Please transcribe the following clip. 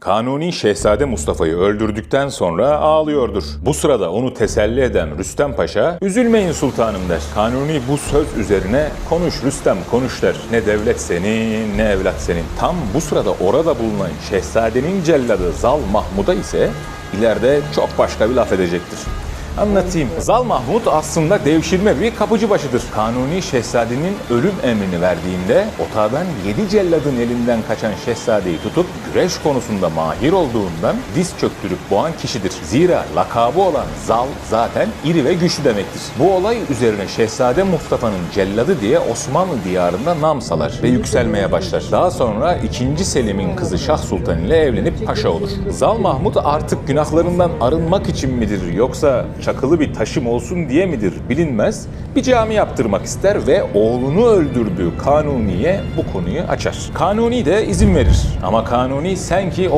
Kanuni Şehzade Mustafa'yı öldürdükten sonra ağlıyordur. Bu sırada onu teselli eden Rüstem Paşa, üzülmeyin sultanım der. Kanuni bu söz üzerine konuş Rüstem konuş der. Ne devlet senin ne evlat senin. Tam bu sırada orada bulunan şehzadenin celladı Zal Mahmud'a ise ileride çok başka bir laf edecektir. Anlatayım. Zal Mahmud aslında devşirme bir kapıcı başıdır. Kanuni şehzadenin ölüm emrini verdiğinde otağdan yedi celladın elinden kaçan şehzadeyi tutup güreş konusunda mahir olduğundan diz çöktürüp boğan kişidir. Zira lakabı olan Zal zaten iri ve güçlü demektir. Bu olay üzerine Şehzade Mustafa'nın celladı diye Osmanlı diyarında nam salar ve yükselmeye başlar. Daha sonra 2. Selim'in kızı Şah Sultan ile evlenip paşa olur. Zal Mahmud artık günahlarından arınmak için midir yoksa çakılı bir taşım olsun diye midir bilinmez. Bir cami yaptırmak ister ve oğlunu öldürdüğü Kanuni'ye bu konuyu açar. Kanuni de izin verir. Ama Kanuni sen ki o